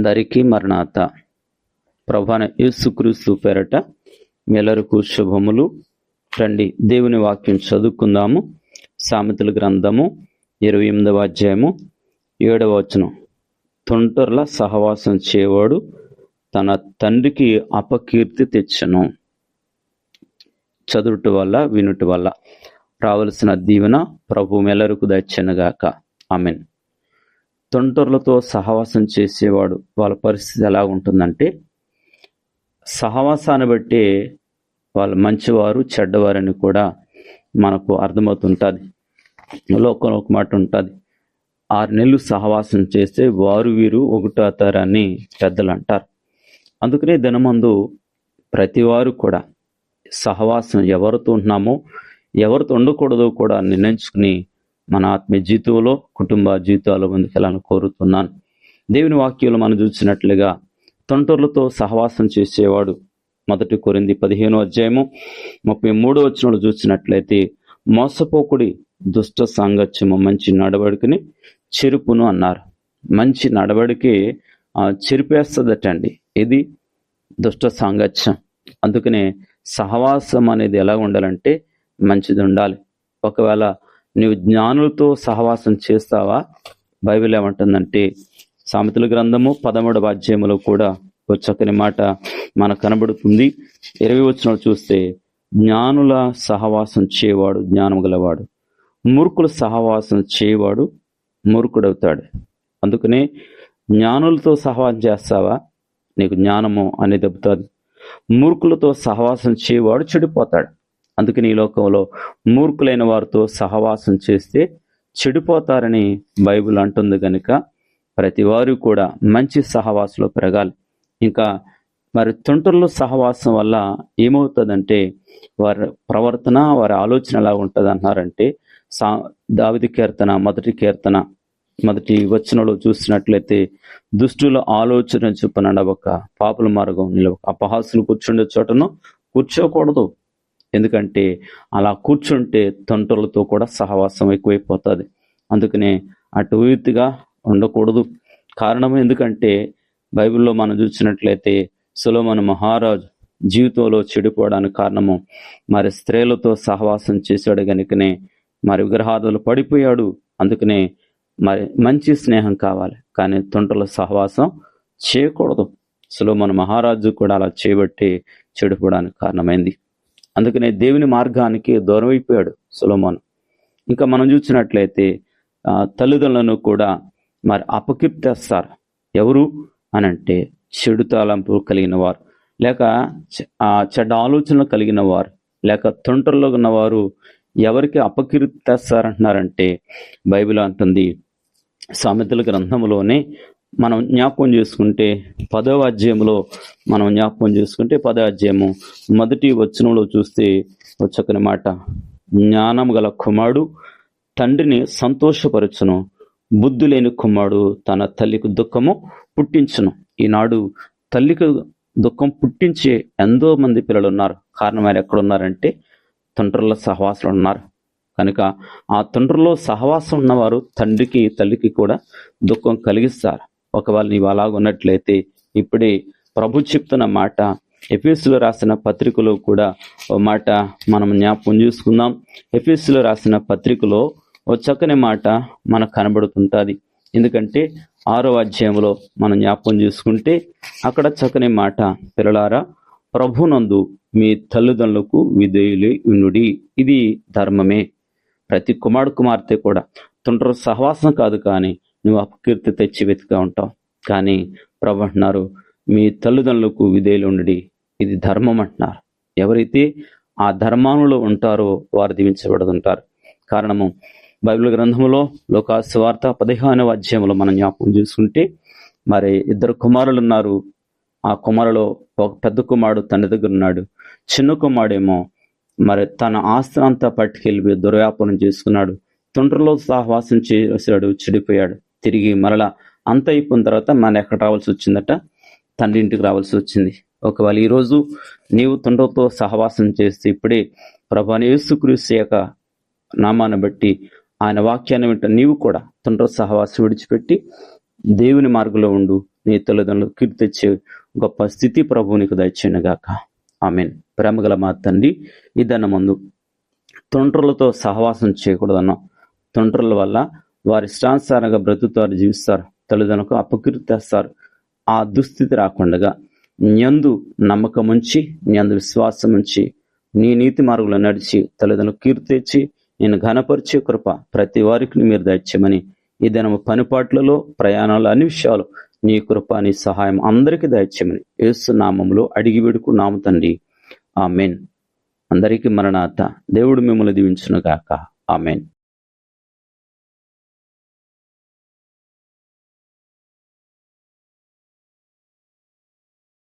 అందరికీ మరణాత. ప్రభాన యేసుక్రీస్తు పేరట మెలరుకు శుభములు. రండి దేవుని వాక్యం చదువుకుందాము. సామెతల గ్రంథము ఇరవై ఎనిమిదవ అధ్యాయము ఏడవ వచనం. తొంటర్ల సహవాసం చేయవాడు తన తండ్రికి అపకీర్తి తెచ్చను. చదువుట వల్ల వినుట వల్ల రావలసిన దీవెన ప్రభు మెలరుకు దచ్చనుగాక ఆమెన్. తొంటరులతో సహవాసం చేసేవాడు వాళ్ళ పరిస్థితి ఎలా ఉంటుందంటే సహవాసాన్ని బట్టే వాళ్ళు మంచివారు చెడ్డవారని కూడా మనకు అర్థమవుతుంటుంది. లోకంలో ఒక మాట ఉంటుంది. ఆరు నెలలు సహవాసం చేస్తే వారు వీరు ఒకటవుతారని పెద్దలు అంటారు అందుకనే దినమందు ప్రతివారు కూడా సహవాసం ఎవరితో ఉంటున్నామో ఎవరితో ఉండకూడదో కూడా నిర్ణయించుకుని మన ఆత్మీయ జీవితంలో కుటుంబ జీవితాల్లో ముందుకెళ్ళాలని కోరుతున్నాను. దేవుని వాక్యంలో మనం చూసినట్లుగా తొంటర్లతో సహవాసం చేసేవాడు మొదటి కొరింది పదిహేను అధ్యాయము ముప్పై మూడో వచ్చిన చూసినట్లయితే మోసపోకుడి దుష్ట సాంగత్యము మంచి నడవడికని చెరుపును అన్నారు. మంచి నడవడికి చెరిపేస్తుందటండి. ఇది దుష్ట సాంగత్యం. అందుకనే సహవాసం అనేది ఎలా ఉండాలంటే మంచిది ఉండాలి. ఒకవేళ నీవు జ్ఞానులతో సహవాసం చేస్తావా? బైబిల్ ఏమంటుందంటే సామెతల గ్రంథము పదమూడవ అధ్యాయంలో కూడా ఒక చక్కని మాట మనకు కనబడుతుంది. ఇరవై వచ్చిన చూస్తే జ్ఞానుల సహవాసం చేయవాడు జ్ఞానం గలవాడు. మూర్ఖుల సహవాసం చేయవాడు మూర్ఖుడవుతాడు. అందుకనే జ్ఞానులతో సహవాసం చేస్తావా? నీకు జ్ఞానము అనేది దెబ్బతుంది. మూర్ఖులతో సహవాసం చేయవాడు చెడిపోతాడు. అందుకని ఈ లోకంలో మూర్ఖులైన వారితో సహవాసం చేస్తే చెడిపోతారని బైబిల్ అంటుంది కనుక ప్రతి వారు కూడా మంచి సహవాసంలో పెరగాలి. ఇంకా మరి తుంటర్ల సహవాసం వల్ల ఏమవుతుందంటే వారి ప్రవర్తన వారి ఆలోచన ఎలా ఉంటుంది అంటున్నారంటే సా దావిది కీర్తన మొదటి కీర్తన మొదటి వచనంలో చూసినట్లయితే దుష్టుల ఆలోచన చొప్పున ఒక పాపుల మార్గం నిలవ అపహాసులు కూర్చుండే చోటను కూర్చోకూడదు. ఎందుకంటే అలా కూర్చుంటే తండ్రులతో కూడా సహవాసం ఎక్కువైపోతుంది. అందుకనే అటు రీతిగా ఉండకూడదు. కారణం ఎందుకంటే బైబిల్లో మనం చూసినట్లయితే సులోమన్ మహారాజు జీవితంలో చెడిపోవడానికి కారణము. మరి స్త్రీలతో సహవాసం చేశాడు కనుకనే మరి విగ్రహాదులు పడిపోయాడు. అందుకనే మరి మంచి స్నేహం కావాలి. కానీ తొంటల సహవాసం చేయకూడదు. సులోమన్ మహారాజు కూడా అలా చేయబట్టి చెడిపోవడానికి కారణమైంది. అందుకనే దేవుని మార్గానికి దూరం అయిపోయాడు ఇంకా మనం చూసినట్లయితే తల్లిదండ్రులను కూడా మరి అపకీర్తిస్తారు. ఎవరు? అని అంటే చెడు తలంపు కలిగిన వారు. లేక చెడ్డ ఆలోచనలు కలిగిన వారు. లేక తొంటల్లో ఉన్నవారు ఎవరికి అపకీర్తిస్తారంటున్నారంటే బైబిల్ అంటుంది సామెతల గ్రంథంలోనే మనం జ్ఞాపకం చేసుకుంటే పదవ అధ్యాయంలో మనం జ్ఞాపకం చేసుకుంటే పదవ అధ్యాయము మొదటి వచనంలో చూస్తే వచ్చకని మాట జ్ఞానం గల కుమారుడు తండ్రిని సంతోషపరచును బుద్ధి లేని కుమారుడు తన తల్లికి దుఃఖము పుట్టించును. ఈనాడు తల్లికి దుఃఖం పుట్టించే ఎంతో మంది పిల్లలు ఉన్నారు. కారణం వారు ఎక్కడున్నారంటే తండ్రుల సహవాసులు ఉన్నారు. కనుక ఆ తండ్రుల్లో సహవాసం ఉన్నవారు తండ్రికి తల్లికి కూడా దుఃఖం కలిగిస్తారు. ఒకవేళ నీవు అలాగ ఉన్నట్లయితే ఇప్పుడే ప్రభు చెప్తున్న మాట ఎఫీసులో రాసిన పత్రికలో కూడా ఓ మాట మనం జ్ఞాపకం చూసుకుందాం. ఎఫీసులో రాసిన పత్రికలో ఓ చక్కని మాట మనకు కనబడుతుంటుంది. ఎందుకంటే ఆరో అధ్యాయంలో మనం జ్ఞాపకం చూసుకుంటే అక్కడ చక్కని మాట పిల్లలారా ప్రభునందు మీ తల్లిదండ్రులకు విధేయులు ఉన్నుడి ఇది ధర్మమే. ప్రతి కుమారుడు కుమార్తె కూడా తొండ్రు సహవాసం కాదు కానీ నువ్వు అపకీర్తి తెచ్చి వెతుగా ఉంటావు. కానీ ప్రభు అంటున్నారు మీ తల్లిదండ్రులకు విధేయులు ఉండి ఇది ధర్మం అంటున్నారు. ఎవరైతే ఆ ధర్మానులో ఉంటారో వారు దీవించబడుతుంటారు. కారణము బైబిల్ గ్రంథంలో లోకాస్వార్త పదిహేనవ అధ్యాయంలో మనం జ్ఞాపకం చూసుకుంటే మరి ఇద్దరు కుమారులు ఉన్నారు. ఆ కుమారులో ఒక పెద్ద కుమారుడు తండ్రి దగ్గర ఉన్నాడు. చిన్న కుమారుడేమో మరి తన ఆస్తి అంతా పట్టుకెళ్ళి దుర్వ్యాపారం చేసుకున్నాడు. తొండ్రలో సహవాసం చేశాడు చెడిపోయాడు. తిరిగి మరలా అంత అయిపోయిన తర్వాత మన ఎక్కడ రావాల్సి వచ్చిందట. తండ్రి ఇంటికి రావాల్సి వచ్చింది. ఒకవేళ ఈరోజు నీవు తండ్రితో సహవాసం చేస్తే ఇప్పుడే ప్రభాని యేసుక్రీస్తు యొక్క నామాన్ని బట్టి ఆయన వాక్యాన్ని వింట నీవు కూడా తండ్రి సహవాసం విడిచిపెట్టి దేవుని మార్గంలో ఉండు. నీ తల్లిదండ్రులు కీర్తి తెచ్చే గొప్ప స్థితి ప్రభు నీకు దయచేయనుగాక. ఆమెన్. ప్రేమగల మా తండ్రి ఇదన్న ముందు తొండ్రులతో సహవాసం చేయకూడదన్నాం. తొండ్రుల వల్ల వారి ఇష్టానుసారంగా బ్రతుకుతారు జీవిస్తారు. తల్లిదండ్రులకు అపకీర్తిస్తారు ఆ దుస్థితి రాకుండగా న్యందు నమ్మకం ఉంచి న్యందు విశ్వాసం ఉంచి నీ నీతి మార్గంలో నడిచి తల్లిదండ్రులకు కీర్తి తెచ్చి నేను ఘనపరిచే కృప ప్రతి వారికి మీరు దయచేయమని ఈ దినము పనిపాట్లలో ప్రయాణాలు అన్ని విషయాలు నీ కృప నీ సహాయం అందరికీ దయచేయమని ఏసు నామములో అడిగి వేడుకు నామ తండ్రి. ఆమెన్. అందరికీ మరణాత దేవుడు మిమ్మల్ని దీవించునుగాక. ఆమెన్.